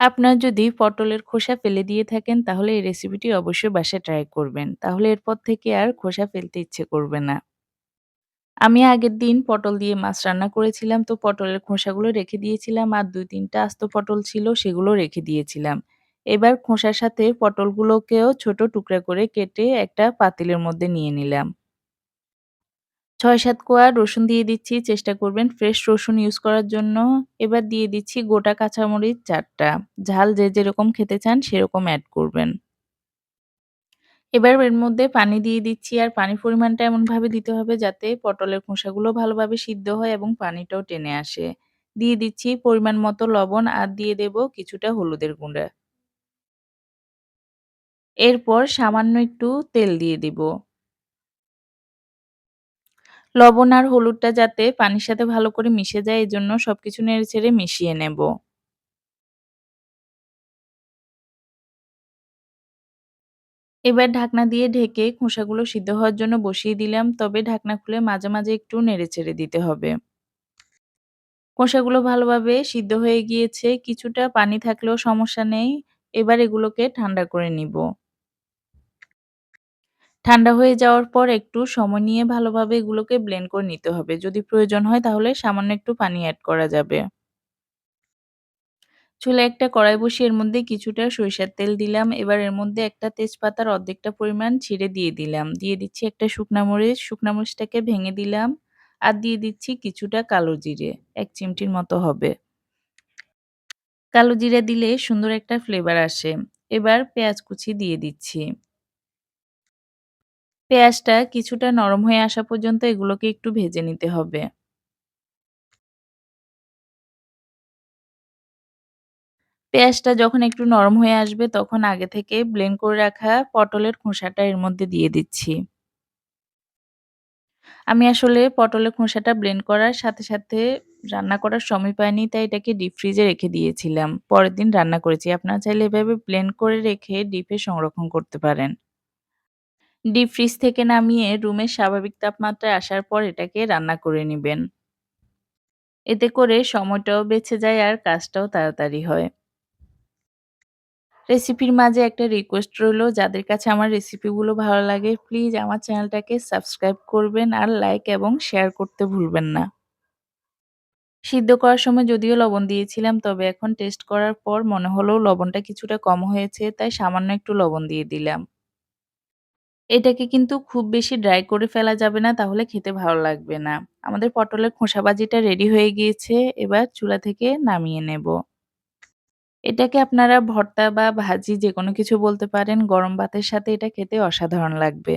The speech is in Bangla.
আপনার যদি পটলের খোসা ফেলে দিয়ে থাকেন, তাহলে এই রেসিপিটি অবশ্যই বাসায় ট্রাই করবেন। তাহলে এরপর থেকে আর খোসা ফেলতে ইচ্ছে করবে না। আমি আগের দিন পটল দিয়ে মাছ রান্না করেছিলাম, তো পটলের খোসাগুলো রেখে দিয়েছিলাম আর ২-৩ টা আস্ত পটল ছিল, সেগুলো রেখে দিয়েছিলাম। এবার খোসার সাথে পটলগুলোকেও ছোট টুকরা করে কেটে একটা পাতিলের মধ্যে নিয়ে নিলাম। ৬-৭ কোয়া রসুন দিয়ে দিচ্ছি। চেষ্টা করবেন ফ্রেশ রসুন ইউজ করার জন্য। এবার দিয়ে দিচ্ছি গোটা কাঁচামরিচ চারটা ঝাল যে যেরকম খেতে চান সেরকম অ্যাড করবেন। এবার এর মধ্যে পানি দিয়ে দিচ্ছি আর পানির পরিমাণটা এমনভাবে দিতে হবে যাতে পটলের খোসাগুলো ভালোভাবে সিদ্ধ হয় এবং পানিটাও টেনে আসে। দিয়ে দিচ্ছি পরিমাণ মতো লবণ আর দিয়ে দেব কিছুটা হলুদের গুঁড়া। এরপর সামান্য একটু তেল দিয়ে দিব। লবণ আর হলুদটা যাতে পানির সাথে ভালো করে মিশে যায় এজন্য সবকিছু নেড়েচেড়ে মিশিয়ে নেব। এবার ঢাকনা দিয়ে ঢেকে খোসাগুলো সিদ্ধ হওয়ার জন্য বসিয়ে দিলাম তবে ঢাকনা খুলে মাঝে, মাঝে একটু নেড়ে ছেড়ে দিতে হবে। খোসাগুলো ভালোভাবে সিদ্ধ হয়ে গিয়েছে, কিছুটা পানি থাকলেও সমস্যা নেই। এবার এগুলোকে ঠান্ডা করে নিব। ঠান্ডা হয়ে যাওয়ার পর একটু সময় নিয়ে ভালোভাবে এগুলোকে ব্লেন্ড করে নিতে হবে। যদি প্রয়োজন হয় তাহলে সামান্য একটু পানি এড করা যাবে। চুলায় একটা কড়াই বসিয়ে এর মধ্যে কিছুটা সরিষার তেল দিলাম। এবার এর মধ্যে একটা তেজপাতার অর্ধেকটা পরিমাণ ছিঁড়ে দিয়ে দিলাম। দিয়ে দিচ্ছি একটা শুকনা মরিচ, শুকনা মরিচটাকে ভেঙে দিলাম। আর দিয়ে দিচ্ছি কিছুটা কালো জিরে, ১ চিমটির মতো হবে। কালো জিরা দিলে সুন্দর একটা ফ্লেভার আসে। এবার পেঁয়াজ কুচি দিয়ে দিচ্ছি। পেঁয়াজটা কিছুটা নরম হয়ে আসা পর্যন্ত এগুলোকে একটু ভেজে নিতে হবে। পেঁয়াজটা যখন একটু নরম হয়ে আসবে তখন আগে থেকে ব্লেন্ড করে রাখা পটলের খোসাটা এর মধ্যে দিয়ে দিচ্ছি। আমি আসলে পটলের খোসাটা ব্লেন্ড করার সাথে, সাথে রান্না করার সময় পাইনি তাই এটাকে ডিপ ফ্রিজে রেখে দিয়েছিলাম। পরের দিন রান্না করেছি। আপনারা চাইলে এভাবে ব্লেন্ড করে রেখে ডিপে সংরক্ষণ করতে পারেন। ডিপ ফ্রিজ থেকে নামিয়ে রুমের স্বাভাবিক তাপমাত্রায় আসার পর এটাকে রান্না করে নিবেন। এতে করে সময়টাও বেঁচে যায় আর কাজটাও তাড়াতাড়ি হয়। রেসিপির মাঝে একটা রিকোয়েস্ট রইল, যাদের কাছে আমার রেসিপিগুলো ভালো লাগে, প্লিজ আমার চ্যানেলটাকে সাবস্ক্রাইব করবেন আর লাইক এবং শেয়ার করতে ভুলবেন না। সিদ্ধ করার সময় যদিও লবণ দিয়েছিলাম, তবে এখন টেস্ট করার পর মনে হলো লবণটা কিছুটা কম হয়েছে, তাই সামান্য একটু লবণ দিয়ে দিলাম। এটাকে কিন্তু খুব বেশি ড্রাই করে ফেলা যাবে না, তাহলে খেতে ভালো লাগবে না। আমাদের পটলের খোসা ভাজিটা রেডি হয়ে গিয়েছে, এবার চুলা থেকে নামিয়ে নেব। এটাকে আপনারা ভর্তা বা ভাজি যেকোনো কিছু বলতে পারেন। গরম ভাতের সাথে এটা খেতে অসাধারণ লাগবে।